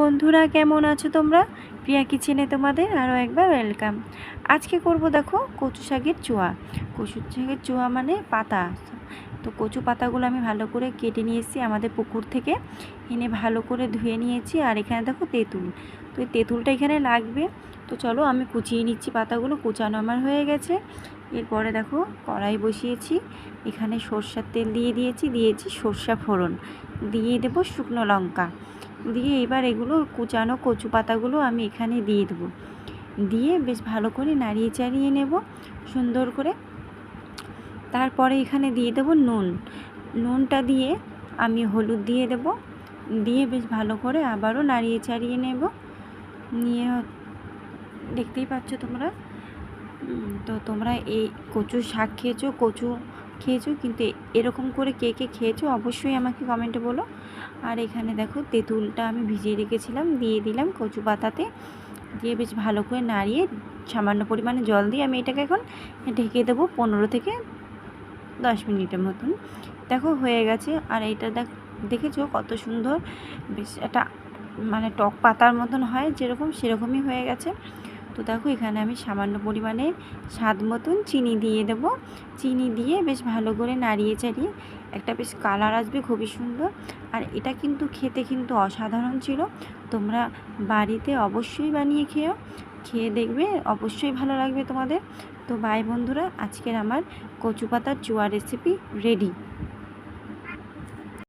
বন্ধুরা, কেমন আছো তোমরা? প্রিয়া কিচেনে তোমাদের আরও একবার ওয়েলকাম। আজকে করব দেখো কচু শাকের চোয়া। কচু শাকের চোয়া মানে পাতা। তো কচু পাতাগুলো আমি ভালো করে কেটে নিয়েছি আমাদের পুকুর থেকে। এনে ভালো করে ধুয়ে নিয়েছি আর এখানে দেখো তেঁতুল। তো এই তেঁতুলটা এখানে লাগবে। তো চলো আমি কুচিয়ে নিচ্ছি পাতাগুলো, কুচানো আমার হয়ে গেছে। এরপরে দেখো কড়াই বসিয়েছি। এখানে সর্ষার তেল দিয়ে দিয়েছি দিয়েছি সর্ষা ফোড়ন। দিয়ে দেবো শুকনো লঙ্কা। দিয়ে এবার এগুলো কুচানো কচু পাতাগুলো আমি এখানে দিয়ে দেবো। দিয়ে বেশ ভালো করে নাড়িয়ে চাড়িয়ে নেব সুন্দর করে। তারপরে এখানে দিয়ে দেবো নুন। নুনটা দিয়ে আমি হলুদ দিয়ে দেব। দিয়ে বেশ ভালো করে আবারও নাড়িয়ে চাড়িয়ে নেব। নিয়ে দেখতেই পাচ্ছ তোমরা? তো তোমরা এই কচু শাক খেয়েছো? কচু খেয়েছো? কিন্তু এরকম করে কে কে খেয়েছো? অবশ্যই আমাকে কমেন্টে বলো। আর এখানে দেখো, তেঁতুলটা আমি ভিজিয়ে রেখেছিলাম, দিয়ে দিলাম কচু পাতাতে। দিয়ে বেশ ভালো করে নাড়িয়ে সামান্য পরিমাণে জল দিয়ে আমি এটাকে এখন ঢেকে দেবো পনেরো থেকে দশ মিনিটের মতন। দেখো, হয়ে গেছে। আর এইটা দেখ, দেখেছ কত সুন্দর? বেশ একটা মানে টক পাতার মতন হয়, যেরকম সেরকমই হয়ে গেছে। তো দেখো এখানে আমি সামান্য পরিমাণে স্বাদ মতন চিনি দিয়ে দেবো। চিনি দিয়ে বেশ ভালো করে নাড়িয়ে চাড়িয়ে একটা বেশ কালার আসবে খুবই সুন্দর। আর এটা কিন্তু খেতে কিন্তু অসাধারণ ছিল। তোমরা বাড়িতে অবশ্যই বানিয়ে খেও খেয়ে দেখবে, অবশ্যই ভালো লাগবে তোমাদের। তো বাই বন্ধুরা, আজকের আমার কচু পাতার চুয়া রেসিপি রেডি